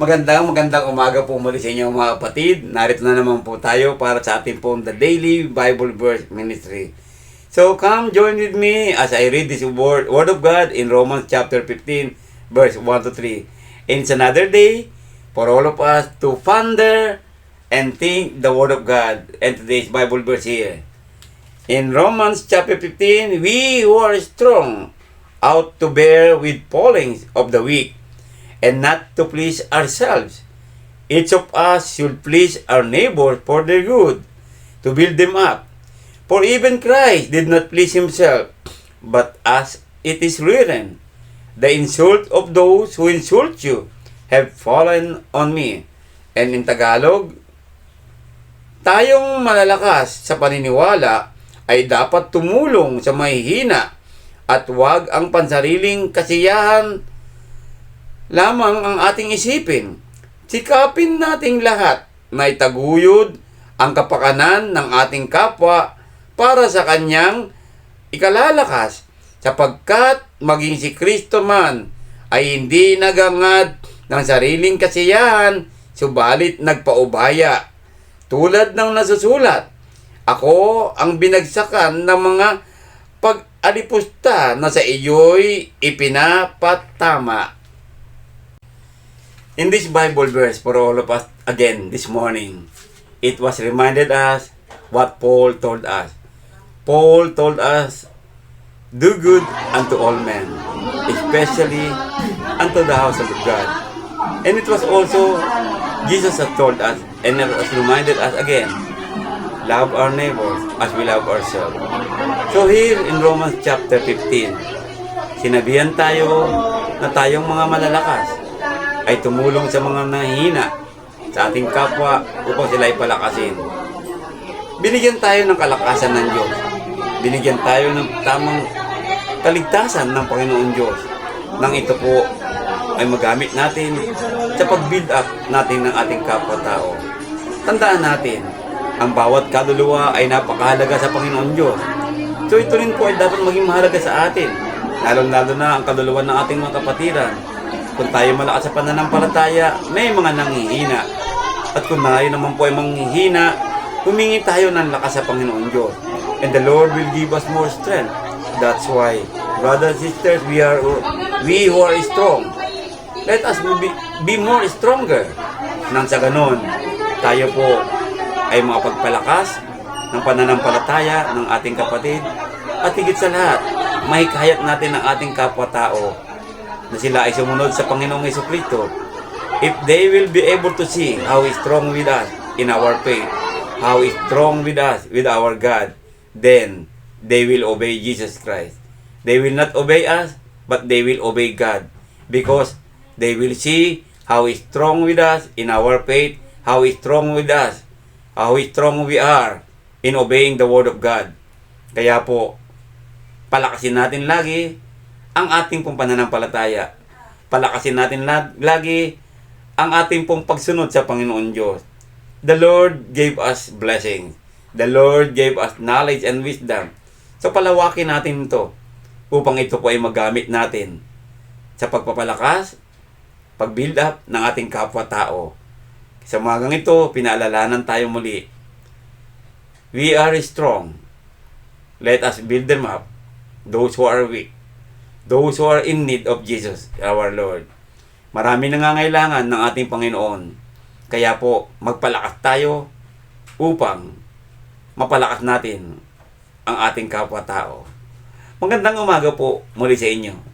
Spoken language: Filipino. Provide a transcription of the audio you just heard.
Magandang magandang umaga po muli sa inyo mga kapatid. Narito na naman po tayo para sa ating pong The Daily Bible Verse Ministry. So come join with me as I read this word, word of God in Romans chapter 15 verse 1 to 3. And it's another day for all of us to ponder and think the word of God. And today's Bible verse here. In Romans chapter 15, we who are strong ought to bear with fallings of the weak and not to please ourselves. Each of us should please our neighbor for their good, to build them up. For even Christ did not please himself, but as it is written, the insult of those who insult you have fallen on me. And in Tagalog, tayong malalakas sa paniniwala ay dapat tumulong sa mahihina at huwag ang pansariling kasiyahan lamang ang ating isipin. Sikapin nating lahat na itaguyod ang kapakanan ng ating kapwa para sa kanyang ikalalakas sapagkat maging si Kristo man ay hindi nagangad ng sariling kasiyahan subalit nagpaubaya tulad ng nasusulat ako ang binagsakan ng mga pag-alipusta na sa iyo'y ipinapatama. In this Bible verse for all of us again this morning, it was reminded us what Paul told us. Paul told us, Do good unto all men, especially unto the house of God. And it was also, Jesus has told us, and was reminded us again, love our neighbors as we love ourselves. So here in Romans chapter 15, sinabihan tayo na tayong mga malalakas ay tumulong sa mga nahihina sa ating kapwa upang sila ay palakasin. Binigyan tayo ng kalakasan ng Diyos. Binigyan tayo ng tamang kaligtasan ng Panginoon Diyos. Nang ito po ay magamit natin sa pag-build up natin ng ating kapwa-tao. Tandaan natin, ang bawat kaluluwa ay napakahalaga sa Panginoon Diyos. So ito rin po ay dapat maging mahalaga sa atin. Lalo-lalo na ang kaluluwa ng ating mga kapatiran. Kung tayo malakas sa pananampalataya, may mga nanghihina. At kung tayo naman po ay manghihina, humingi tayo ng lakas sa Panginoon Diyos. And the Lord will give us more strength. That's why, brothers and sisters, we are we who are strong. Let us be, be more stronger. Nang sa ganon, tayo po ay makapagpalakas ng pananampalataya ng ating kapatid at higit sa lahat, mahikayat natin ang ating kapwa-tao na sila ay sumunod sa Panginoong Yeso Kristo. If they will be able to see how strong with us in our faith, how strong with us with our God, then they will obey Jesus Christ. They will not obey us, but they will obey God because they will see how strong with us in our faith, how strong with us, how strong we are in obeying the Word of God. Kaya po, palakasin natin lagi ang ating pong pananampalataya. Palakasin natin lag- lagi ang ating pong pagsunod sa Panginoon Diyos. The Lord gave us blessings. The Lord gave us knowledge and wisdom. So palawakin natin ito upang ito po ay magamit natin sa pagpapalakas, pag-build up ng ating kapwa-tao. Sa mga ito, pinaalalanan tayo muli. We are strong. Let us build them up. Those who are weak. Those who are in need of Jesus, our Lord. Marami nangangailangan ng ating Panginoon. Kaya po, magpalakas tayo upang mapalakas natin ang ating kapwa-tao. Magandang umaga po muli sa inyo.